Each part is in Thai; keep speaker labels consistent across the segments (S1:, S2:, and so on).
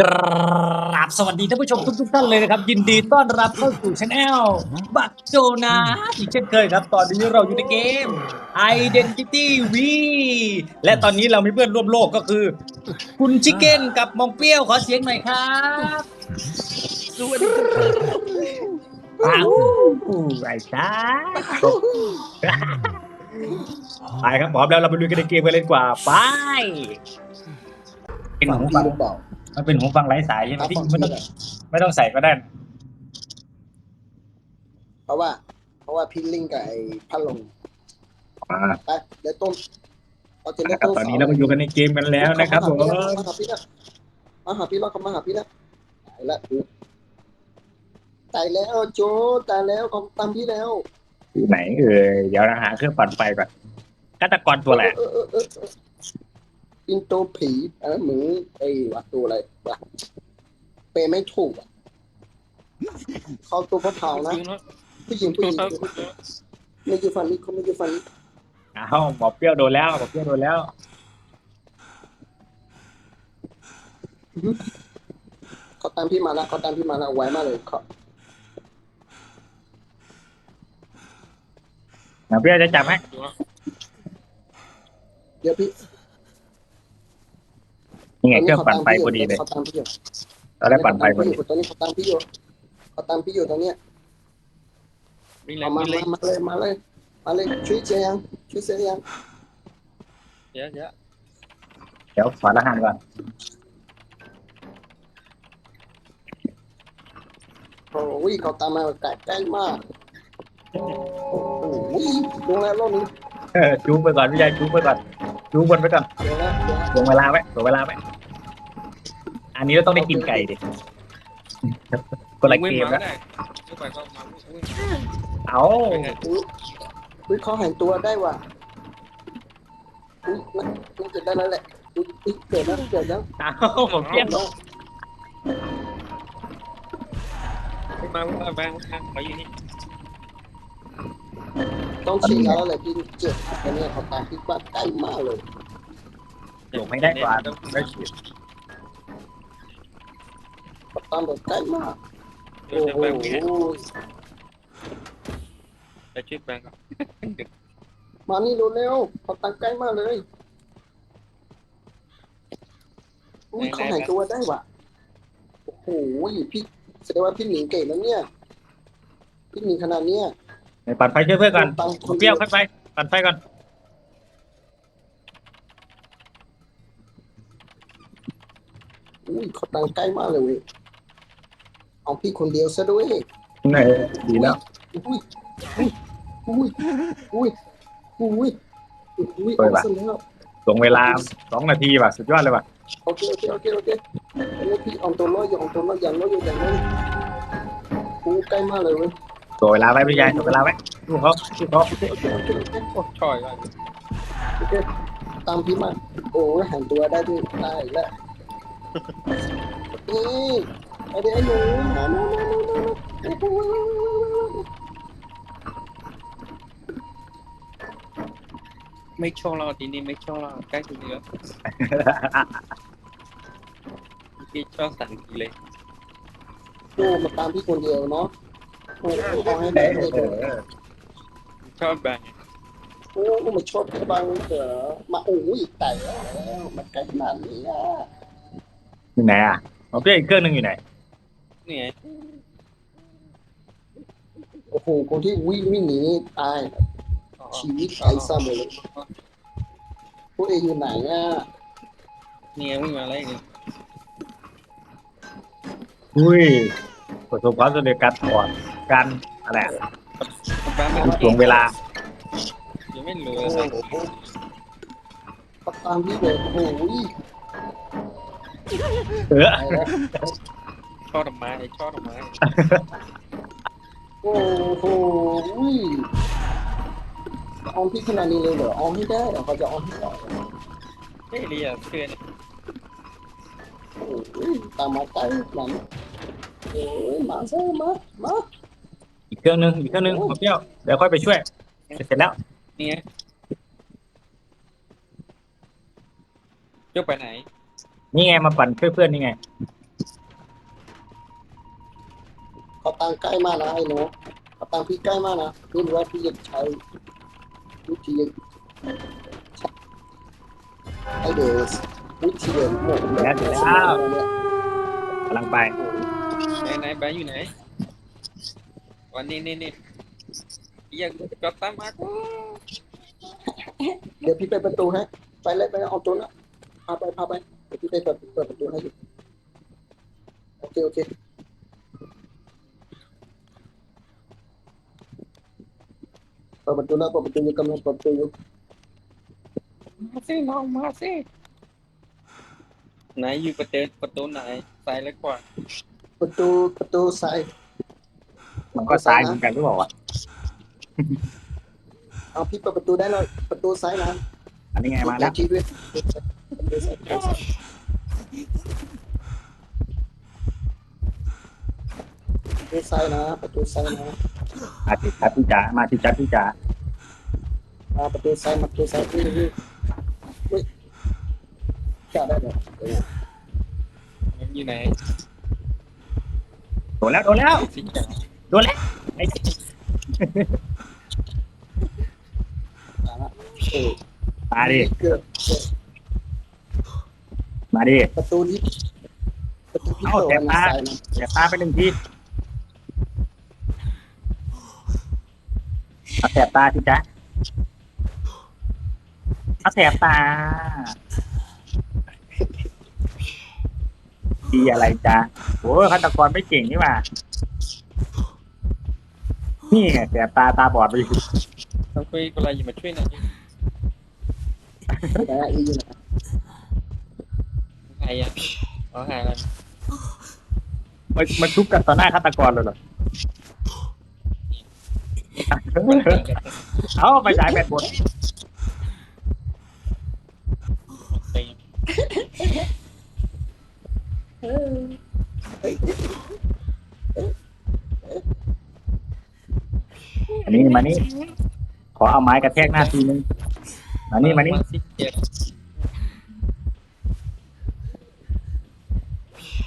S1: กราบสวัสดีท่านผู้ชมทุกๆท่านเลยนะครับ ยินดีต้อนรับเข้าสู่ช anel บักโจนาอีกเช่นเคยครับ ตอนนี้เราอยู่ในเกม Identity V และตอนนี้เรามีเพื่อนร่วมโลกก็คือ คุณชิคเก้นกับมองเปรี้ยวขอเสียงหน่อยครับสวัสดีครับอ้าวไอ้จ้าไปครับพร้อมแล้วเราไปลุยกันในเกมกันเลยดีกว่าไปเป็น
S2: ฝั่ง
S1: หู
S2: พี่
S1: ฟัง
S2: หรือเปล่า
S1: มันเป็นหูฟังไร้สายใช่ไหม
S2: เอา
S1: ที่
S2: ฝั่ง
S1: ไม่
S2: พี่
S1: ต้อง
S2: อะ
S1: ไม่ต้องใส่ก็ได้
S2: เพราะว่า เพราะว่าพี่ลิงกับไอ้พัดลม
S1: อ่า
S2: ไปเดี๋ยวต้นเราจะเล่น
S1: ครับ
S2: ต้น
S1: ตอนนี้เราก็อยู่กันในเกมกันแล้วนะครับผม
S2: มาหาพี่แล้วมาหาพี่แล้วเขามาหาพี่แล้วตายแล้วตายแล้วโจตายแล้วเขาตามพี่แล้ว
S1: อยู่ไหนเอ่ยเดี๋ยวเราหาเครื่องปั่นไฟก่อนฆาตกรตัวแหละ
S2: เออเออเออเอออินโตผีอันนั้นเหมือนไอ้วัดตัวอะไรวะเปย์ไม่ถูกอะเขาตัวพระเผานะผู้หญิงผู้หญิงไม่อยู่ฝั่งนี้เขาไม่อยู่ฝั่งนี้
S1: อ้าวหมอเปรี้ยวโดนแล้วหมอเปรี้ยวโดนแล้ว
S2: เขาตามพี่มาแล้วเขาตามพี่มาแล้วไวมากเลยเขา
S1: หมอเปรี้ยวจะจับไหม
S2: เดี๋ยวพี่
S1: นี่ไงเครื่องปั่นไฟพอดีเลย
S2: เขาตามพี่อยู่
S1: เราได้ปั่นไฟพอดี
S2: ตอนนี้เขาตามพี่อยู่เขาตามพี่อยู่ตอนเนี้ย
S3: วิ่งเล
S2: เอา
S3: ย
S2: มา
S3: วิ่งเลย
S2: มาเลยมาเลยมาเลยช่วยเจียงช่วยเสียยัง
S3: เยอะเยอะ
S1: เดี๋ยวขอรหัสก่อน
S2: โอ้ยเขาตามมาใกล้ใกล้มากโอ้ยลงแล้วรอบนี้
S1: เออจูงไปก่อนพี่ชายจูงไปก่อนจูงบนไปก่อน
S2: ลงแล้วลงแล้ว
S1: ลงเวลาไว้ลงเวลาไว้ อันนี้เราต้องได้กินไก่ดิคนละ
S3: วิ่ง
S1: เกม
S3: มา
S1: แล้ว
S3: ได้วิ่งไปก็มาวิ่ง
S1: เอา
S2: อุ้ยอุ้ยเขาหายตัวได้ว่ะอุ้ยมันมันจะได้แล้วแหละอุ้ยอุ้ยเกิดแล้วเกิดแล้ว
S1: เอาหมอเปรี้ยว
S3: วิ่งมาวิ่งมาแบงค์มาอยู่นี่
S2: ต้องฉีดแล้วแหละพี่เจ็บตอนนี้เขาตามพี่ว่าใกล้มากเลย
S1: หลงให้ได้ก่อนได้ฉีด
S2: เขา ตามแบบใกล้มาก
S3: เดี๋
S2: โอ้
S3: ยว
S2: โห
S3: แบงค์วิ่งจะช่วยแบงค์ครับ
S2: มานี่เร็วๆเขาตามใกล้มากเลยอุ้ยเขาหายตัวได้ว่ะโอ้โหพี่แสดงว่าพี่หนิงเก่งแล้วเนี่ยพี่หนิงขนาดเนี้ย
S1: ไปปั่นไฟช่วยเพื่อนก่อน
S2: ตาม
S1: หมอเปรี้ยวขึ้นไปปั่นไฟก่อน
S2: อุ้ยเขาตามใกล้มากเลยเว้ย เอาพี่คนเดียวซะด้วย
S1: เออดีแล้ว
S2: อุ้ยอุ้ยอุ้ยอุ้ยอุ้ยอุ้ยเอาซะแล้ว
S1: ลงเวลาสองนาทีว่ะสุดยอดเลยว่ะ
S2: โอเคโอเคโอเคโอเคแล้วพี่เอาตัวน้อยอยู่เอาตัวน้อยอย่างน้อยอยู่อย่างน้อยอู้ใกล้มากเลยเว้ย
S1: ตัวเวลาไว้พี่ชายตัวเวลาไว้ลูกเขาลูกเขา
S2: โอเคโอเคโอเคโอเค
S3: โอ้ช่อยว่า
S2: โอเคตามพี่มาโอ้ยหันตัวได้ด้วยได้แล้วนี่ไอ เด็กไอ้หนูมามามามามาโอ้โห
S3: ไม่ช่องเราทีนี้ไม่ช่องเราใกล้ถึงแล้วที่ช่องสั่งทีเลย
S2: โอ้มาตามพี่คนเดียวเนาะโอ้เอาให้ได้เลย
S1: เออ
S3: ชอบแบงค์
S2: โอ้มาชดบางเถอะมาโอ้ยตายแล้วมันไกลขนาดนี้อะ
S1: อยู่ไหนอะหมอเปรี้ยวอีกเครื่องหนึงอยู่ไหน
S3: นี่ไง
S2: โอ้โหคนที่วิ่งวิ่งหนีนี่ตายชีวิตไร้ซ้ำเลยพวกเองอยู่ไหนอะ
S3: นี่ไงวิ่งมาแล้วนี่
S1: อุ้ยประสบความสำเร็จการถอดการอะไรอะ
S3: แบงค์ไม่
S1: ถ่วงเวลา
S3: ยังไม่รู้
S2: โอ้
S3: เลย
S2: โหก็ตามพี่เลยโอ้โห
S1: เออ
S2: ตายแล้ว
S3: ชอบดอกไม้ชอบดอกไม้
S2: โอ้โหเอาพี่ขนาดนี้เลยเหรอเอาไม่ได้เหรอเขาจะเอาให้ได้
S3: เฮ้ยเรียเพื่อน
S2: โอ้ยตามมาใกล้หลังโอ้ยมาซะมามา
S1: อีกเครื่องหนึงอีกเครื่องหนึงหมอเปรี้ยวเดี๋ยวค่อยไปช่วย เสร็จแล้ว
S3: นี่ไงยกไปไหน
S1: นี่ไงมาปั่นช่วยเพื่อนนี่ไง
S2: เขาตังใกล้มากนะไอ้หนูเขาตังพี่ใกล้มากนะไม่รู้ว่าพี่จะใช้วิธีไอเดอร์วิธีเดินหมดเลย
S1: กำลังไป
S3: ไหนไหนแบงค์อยู่ไหนวันนี้นี่นี่อยากก็ตามมากู
S2: เดี๋ยวพี่ไปประตูให้ไปเลยไปเลยเอาตัวนะพาไปพาไปเดี๋ยวพี่ไปเปิดเปิดประตูให้ดูโอเคโอเค เปิดประตูแล้วเปิดประตูอยู่กำลังเปิดประตูอยู่
S3: มาสิน้องมาสิไหนอยู่ประตูประตูไหนซ้ายและขวา
S2: ประตูประตูซ้าย
S1: มันก็ซ้ายเหมือนกันหรือเปล่าวะ
S2: เอาพี่เปิดประตูได้เลยประตูซ้ายนะ
S1: อันนี้ไงมาแล้ว
S2: ชี้ด้วยประตูซ้ายประตูซ้ายประตูซ้ายนะประตูซ้ายนะ
S1: มาติดจัดพี่จ๋ามาติดจัดพี่จ๋า
S2: มาประตูซ้ายมาประตูซ้ายพี่พี่อุ้ยจะได้เลยเดี๋ยวนะ
S3: มันอยู่ไหน
S1: โดนแล้วโดนแล้ว
S3: สิจ๋า
S1: โดนแล้วไอ้
S2: ตามละเออ
S1: มาดิ
S2: เกือบเกือบ
S1: มาดิ
S2: ประตูนี้ประตูที่
S1: เอา
S2: เปิด
S1: แต่
S2: วัน
S1: ตา
S2: ซ้ายนะ
S1: อย่าตาไปหนึ่งที เอาแสบตาสิจ๊ะเอาแสบตา ดีอะไรจ๊ะโอ้ยฆาตกรไม่เก่งนี่หว่า นี่ไงแสบตาตาบอดไปอยู่
S3: ต้องคุยกับอะไรอยู่มาช่วยหน่อย
S2: นะอีอยู่นะ
S3: ใครอะเอาหาอะไร
S1: มันมันทุบกันต่อหน้าฆาตกรเลยเหรอ เอาไปฉายแบตหมด
S3: ตี
S1: อันนี้มานี่ ขอเอาไม้กระแทกหน้าทีนึง มานี่มานี่
S3: สิเจ็ด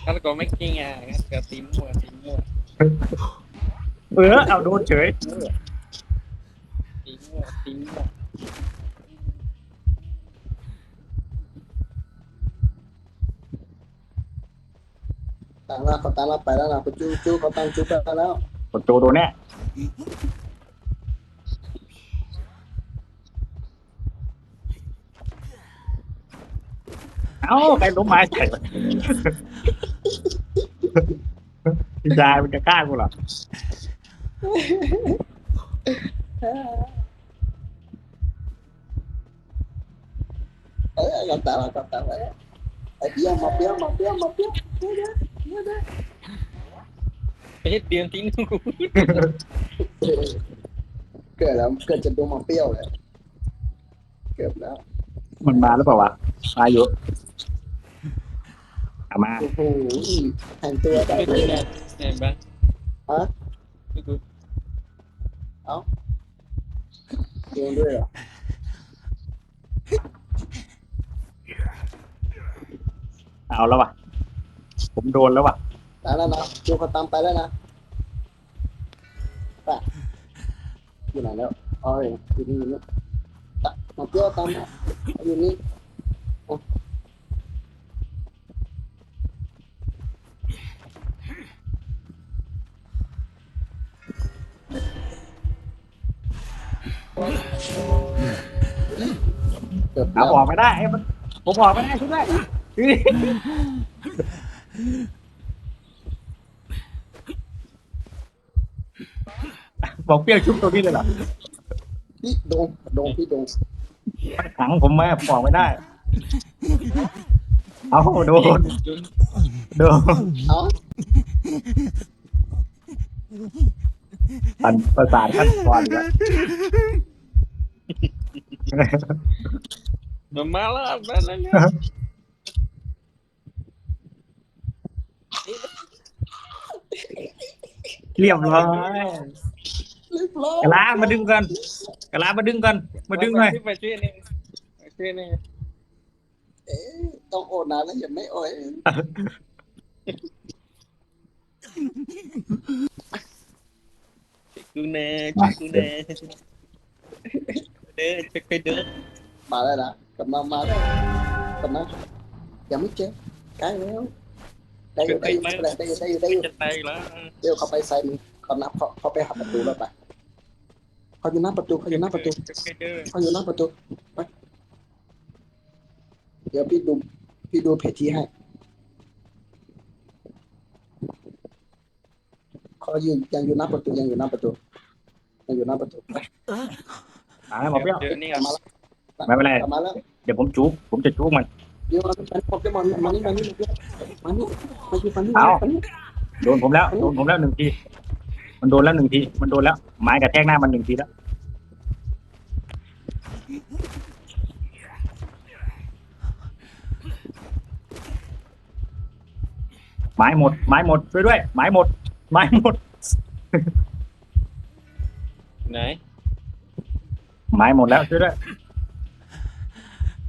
S3: ฆาตกรไม่เก่งอะฆาตกรตีมั่วตีมั่ว
S1: เออเอาโดนเฉย
S3: ตีมั่วตีมั่ว
S2: ตามละเขาตามละไปแล้วนะประตูจูเขาตามจูไปแล้ว
S1: กดโจโดนแน่เอ้าใครล้มไม้ใส่วะพี่ชายมันจะกล้ากูเหรอ
S2: เออเขาตามละเขาตามละไอ้เบี้ยมาเบี้ยมาเบี้ยมาเบี้ย
S3: ไปเฮ็ดเดือนทิ้งกู
S2: เกิดแล้วเกิดจะดูมาเปรี้ยวเลยเกือบแล้ว
S1: มันมาหรือเปล่าวะมาอยู่เอามา
S2: โอ้โหแทงตัวได้
S3: ช่วย
S2: เล
S3: ตี
S2: ย
S3: หน่
S2: นะ
S3: อยไหนบ้างช่วยกู
S2: เองด้วยเหรอ
S1: เอาแล้ววะ ผมโดนแล้ววะ
S2: ตามแล้วนะจูเขาตามไปแล้วนะไปอยู่ไหนแล้วอ๋ออยู่นี่อยู่นี่มาเปรี้ยวตามมาอยู่นี่เกือบ
S1: เอา
S2: แล้ว
S1: ออกไม่ได้ไอ้มันผมออกไม่ได้ช่วยด้วย บอกเปรี้ยวชุบตัวนี้เลยเหรอ
S2: พี่โดงโดงพี่โดง
S1: มันขังผมไว้ผมออกไม่ได้ เอาโดนโดน
S2: เอ้า
S1: ปันประสาทขั้นตอนเลย
S3: มันมาแล้วมาแล้ว เนี่ย
S1: เรียบร้อย
S2: เรียบร้อย
S1: กะลามาดึงกันกะลามาดึงกันมาดึงหน่อย
S3: มาช่วยนี่มาช่วยนี่
S2: เอ๊ะต้องโอนนานแล้วยังไม่โอน
S3: กูแน่ช่วยกูแน่เด้อช่วยกูเด้อ
S2: มาแล้วนะกลับมามาแล้วกลับมายังไม่เจอใกล้แล้ว ได้อยู่ได้อยู่ได้อยู่ได้อยู่ได้อยู่
S3: จะตายแล้ว
S2: เดี๋ยวเขาไปซ้ายมือเขานับเขาเขาไปหาประตูแล้วไปเขาอยู่หน้าประตูเขาอยู่หน้าประตู
S3: ช่วยกูเด้อ
S2: เขาอยู่หน้าประตูไปเดี๋ยวพี่ดูพี่ดูเพจที่ให้เขาอยู่ยังอยู่หน้าประตูยังอยู่หน้าประตูยังอยู่หน้าประตูไป
S1: มาแล้วหมอเปรี้ยว
S3: เดี๋ยวนี่
S2: กลั
S3: อะ
S2: บมาแล้ว
S1: ไม่เป็นไร
S2: กลับมาแล้ว
S1: เดี๋ยวผมจุกผมจะจุกมัน
S2: เดี๋ยวมันมันพบจะมันมันนี่มันนี่มันนี่มันอยู่มันนี่
S1: เอา
S2: มันนี่
S1: โดนผมแล้วโดนผมแล้วหนึ่งที มันโดนแล้วหนึ่งที มันโดนแล้วไม้กระแทกหน้ามันหนึ่งทีแล้วไม้หมดไม้หมดช่วยด้วยไม้หมดไม้หมด
S3: ไหน
S1: ไม้หมดแล้วช่วยด้วย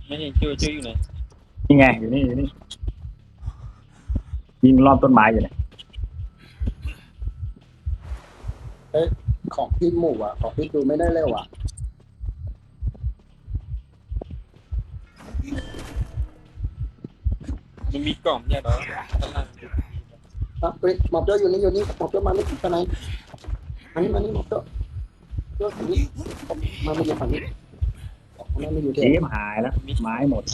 S3: ไม่ใช่ช่วยช่วยอยู่ไหน
S1: นี่ไงอยู่นี่อยู่นี่ยิงรอบต้นไม้อยู่เนี่ย
S2: ของพี่หมู่อะ ของพี่ดูไม่ได้แล้วอะ
S3: มันมีกล่องเนี่ยเหรอข้างล่าง
S2: อะเฮ้ยหมอบเจ้าอยู่นี่อยู่นี่หมอบเจ้ามานี่ไปไหนมานี่มานี่หมอบเจ้าเจ้าฝั่งนี้มาไม่อยู่ฝั่งนี้มาไม่อยู่ที่
S1: ยิ้มหายแล้วไม้หมด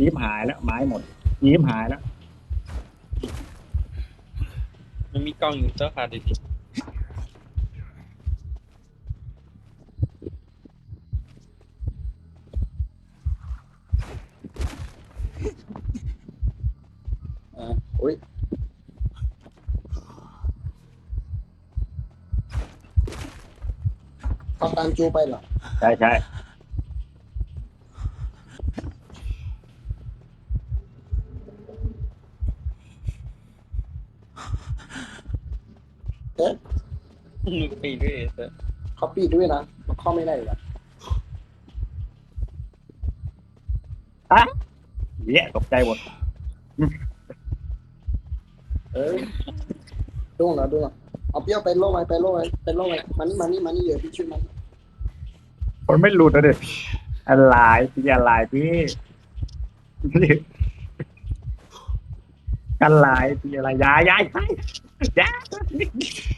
S1: ยิ้มหายแล้วไม้หมดยิ้มหายแล้ว
S3: มันมีกล่องอยู่เจ้าค่ะดิ
S2: อ่าโอ้ยเขาตามจูไปเหรอ
S1: ใช่ใช่
S3: มึง ปีด้วยเถอะ
S2: เขาปีดด้วยนะมันเข้าไม่ได้หรอ
S1: เหี้ยตกใจหมด
S2: เออดูเหรอดูเหรอเอาเปรี้ยวไปโล่ไว้ไปโล่ไว้ไปโล่ไว้มานี่มานี่มานี่เดี๋ยวพี่ช่วยมัน
S1: มันไม่หลุดอะเด็อะไรพี่อะไรพี่พี่อะไรพี่อะไรยายยายยายยาย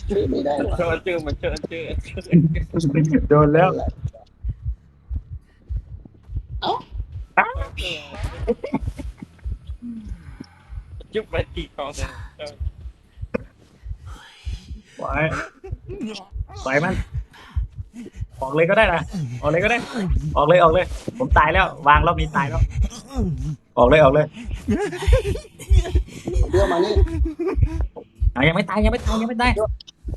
S2: ช่วยไม่ได้หรอ
S3: เจอเจอมันเจอเจอ
S1: โดนแล้วเอ้า
S3: จุ๊บไปตีคอเลย
S1: ปล่อยปล่อยมัน ออกเลยก็ได้นะออกเลยก็ได้ ออกเลยออกเลย ผมตายแล้ว วางรอบนี้ตายแล้ว ออกเลยออกเลย
S2: เอาเปรี้ยวมานี่
S1: อะยังไม่ตายยังไม่ตายยังไม่ตาย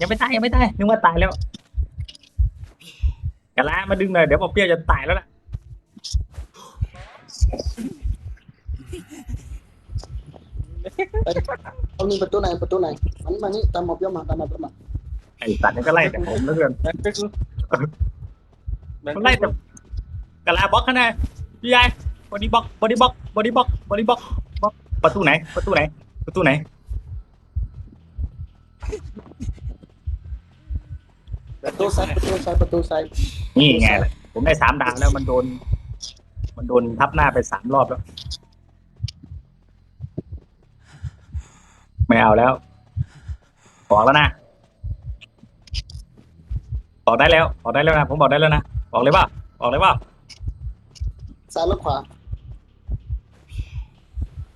S1: ยังไม่ตายยังไม่ตายนึกว่าตายแล้วกะลามาดึงหน่อยเดี๋ยวปอเปรี้ยวจะตายแล้วล่ะ
S2: เอานี่ประตูไหนประตูไหนมานี่มานี่ตามหมอบเปรี้ยวมาตามหมอบเปรี้ยวมา
S1: ไอ้สัตว์นี่ก็ไล่แต่ผมเหลือเกิน
S3: แบงค์ไปกูแบง
S1: มัน
S3: ค์
S1: ไล่แต่กะลาบล็อกข้างในพี่ยาย บอดี้บล็อกบอดี้บล็อกบอดี้บล็อกบอดี้บล็อกบล็อกประตูไหน ประตูไหน ประตูไหน
S2: ประตูซ้ายประตูซ้ายประตูซ้าย
S1: นี่ไง ผมได้สามดาวแล้วมันโดน มันโดนทับหน้าไปสามรอบแล้ว ไม่เอาแล้วออกแล้วนะออกได้แล้วออกได้แล้วนะ ผมบอกได้แล้วนะออกเลยว่าออกเลยว่า
S2: ซ้ายแล้วขวา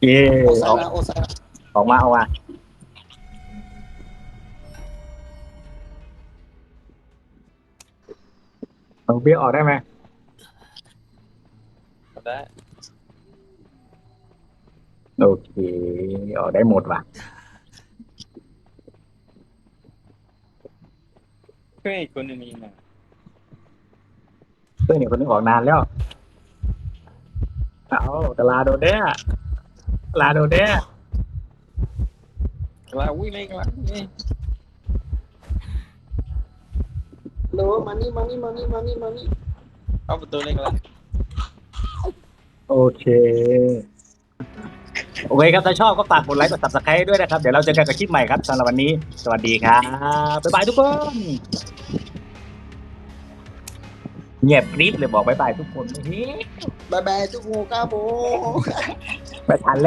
S1: เย่
S2: โอ้ซ้า
S1: อยอก
S2: นะโอ้ซ้ายนะ
S1: ออกมาออกมาลองเบี้ยออกได้ไหม
S3: ได้
S1: โอเคออกได้หมดว่ะ
S3: เพื่อนอีกคนหนึงมีมา
S1: เพื่อนเนี่ยคนนึงออกนานแล้ว เอากะลาโดนเด้อกะ ลาโดนเด้
S3: กลาวิ่งเลยกลาวิ่ง
S2: เร็วมานี่มานี่มานี่มานี่มานี่
S3: เข้าประตูเลยกลา
S1: โอเค โอเคครับถ้าชอบก็ฝากกดไลค์กด subscribe ด้วยนะครับ เดี๋ยวเราเจอกันกับคลิปใหม่ครับสำหรับวันนี้ สวัสดีครับ บ๊ายบายทุกคนเงียบกริบเลยบอกบ๊ายบายทุกคนเฮ้ย
S2: บายบายทุกโมก้าโบ
S1: ไม่ทันแล้ว